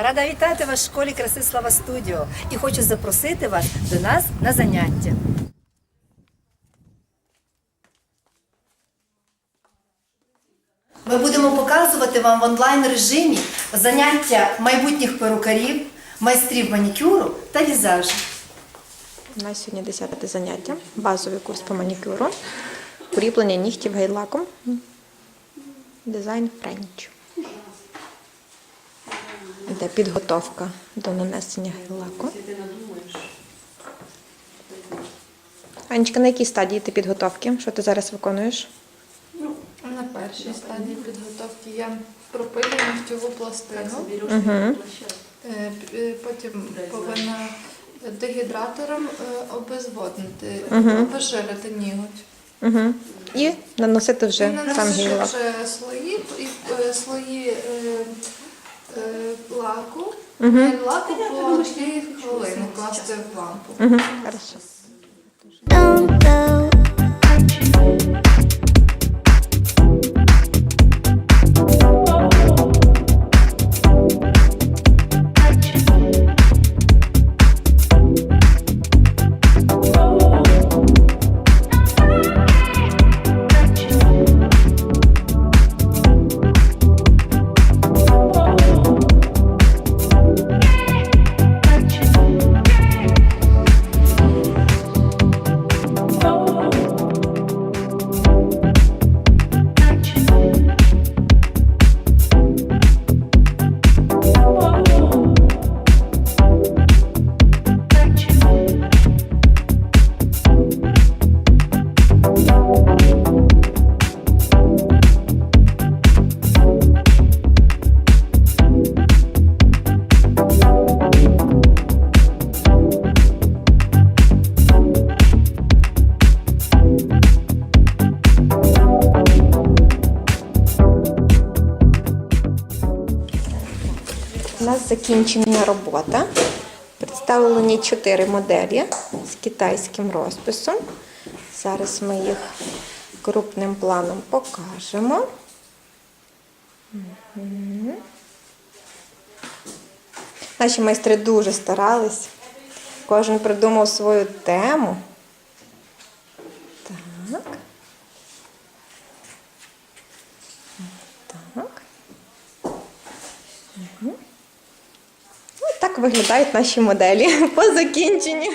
Рада вітати вас в школі краси Слава Студіо і хочу запросити вас до нас на заняття. Ми будемо показувати вам в онлайн режимі заняття майбутніх перукарів, майстрів манікюру та візажу. У нас сьогодні 10 заняття, базовий курс по манікюру, укріплення нігтів гейлаком, дизайн френч. Йде підготовка до нанесення гейлаку. Анечка, на якій стадії ти підготовки? Що ти зараз виконуєш? Ну, на першій стадії підготовки я пропилюю нігтєву пластину. Угу. Потім повинна дегідратором е, обезводнити, обезжирити ніготь. Угу. І наносити І вже сам наносити вже слої, і, слої лаку. Мгм. Е, Лаку по 2 хвилини класти в лампу. Угу. Хорошо. Закінчена робота. Представлені чотири моделі з китайським розписом. Зараз ми їх крупним планом покажемо. Наші майстри дуже старались. Кожен придумав свою тему. Так. Ось так виглядають наші моделі по закінченню.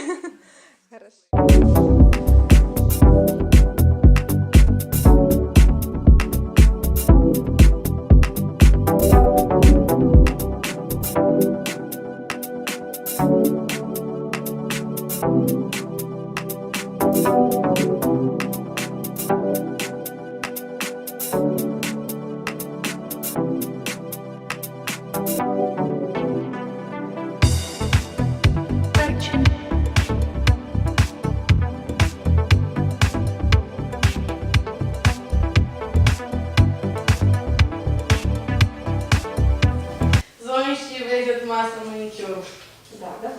Да, давай.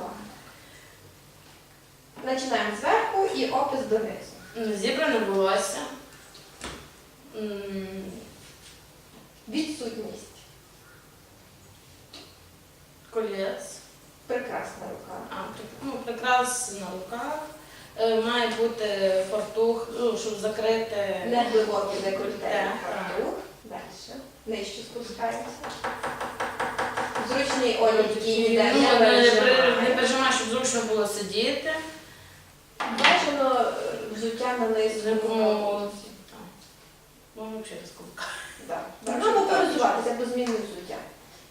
Починаємо зверху і опис донизу. Зібране волосся. Відсутність. Колець. Прекрасна рука. А, ну, прикрас на руках. Е, Має бути фартух, ну, щоб закрити. Не глибоке декольте фартух. Далі. Нижче спускаємося. Зручний одяг, який ніде Ну, не не, при- не пережимає. щоб зручно було сидіти. Бажано е, взуття на низ. З якому. Можна взагати з кулака. Або порозуватися, або змінити взуття.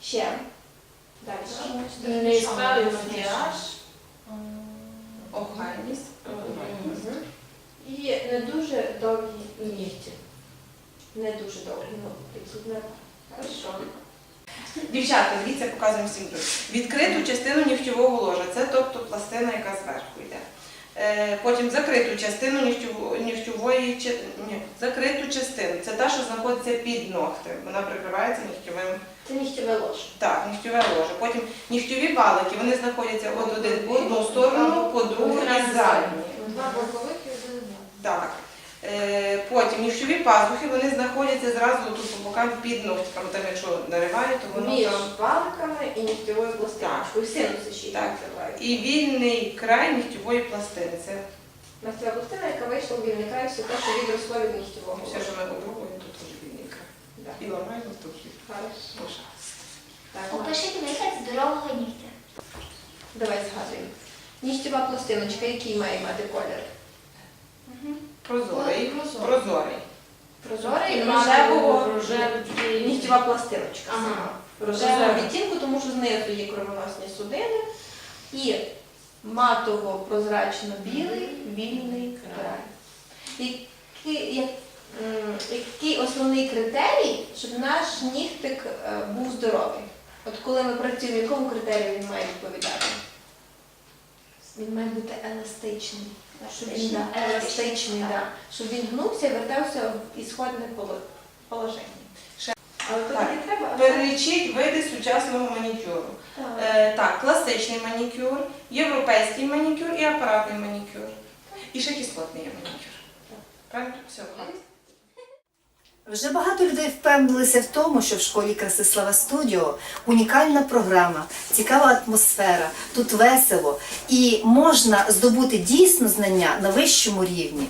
Ще. Далі. Неяскравий макіяж. Охайність. І не дуже довгі, Нігті. не дуже довгі, ну, такі не. Хорошо. Дівчатка, дивіться, показуємо всім тут. Відкриту частину нігтєвого ложа, це тобто пластина, яка зверху йде. Е, Потім закриту частину нігтєвої ні, закриту частину. Це та, що знаходиться під ногтем. Вона прикривається нігтєвим. Це нігтєве ложе. Так, нігтєве ложе. Потім нігтєві валики, вони знаходяться от один по одну сторону, по другу і задню. Два бокових і один. Так. Е, Потім нігтєві пазухи, вони знаходяться зразу тут по бокам під ногтем. Там, якщо нариває, то воно Між там. палками і нігтєвою пластиночкою. Так. Синуси ще Так. І вільний край нігтєвої пластини. Це Нігтєва пластина, яка вийшла в вільний край, все те, що відросло від нігтєвого. все, що ми обробуємо, тут теж вільний край. Да. І ламаємо тут. Хорошо. Так, Опишіть вигляд здорового нігтя. Давай згадуємо. Нігтєва пластиночка, який має мати колір? Прозорий. Прозорий. Прозорий. Прозорий, І рожевого, нігтєва пластиночка. Ага. Рожевого відтінку, тому що знизу є кровоносні судини. І матово-прозрачно-білий вільний край. Який, який основний критерій, щоб наш нігтик е, був здоровий? От коли ми працюємо, якому критерію він має відповідати? Він має бути еластичний. Щоб він Еластичний, да, еластичний, так. да. щоб він гнувся і вертався в ісходне положення. Але Так. тоді треба. Перелічіть види сучасного манікюру. Так. Е, так, класичний манікюр, європейський манікюр і апаратний манікюр. І ще кислотний є манікюр. Правильно? Все. Вже багато людей впевнилися в тому, що в школі краси Слава Студіо унікальна програма, цікава атмосфера, тут весело і можна здобути дійсно знання на вищому рівні.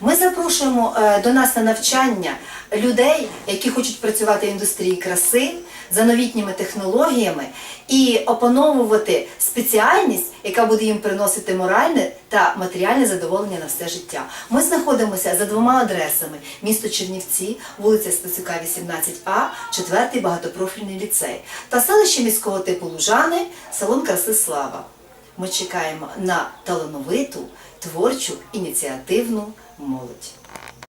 Ми запрошуємо е, до нас на навчання людей, які хочуть працювати в індустрії краси за новітніми технологіями і опановувати спеціальність, яка буде їм приносити моральне та матеріальне задоволення на все життя. Ми знаходимося за двома адресами: місто Чернівці, вулиця Стецюка, 18А, 4 багатопрофільний ліцей та селище міського типу Лужани, салон краси Слава. Ми чекаємо на талановиту, творчу, ініціативну молодь.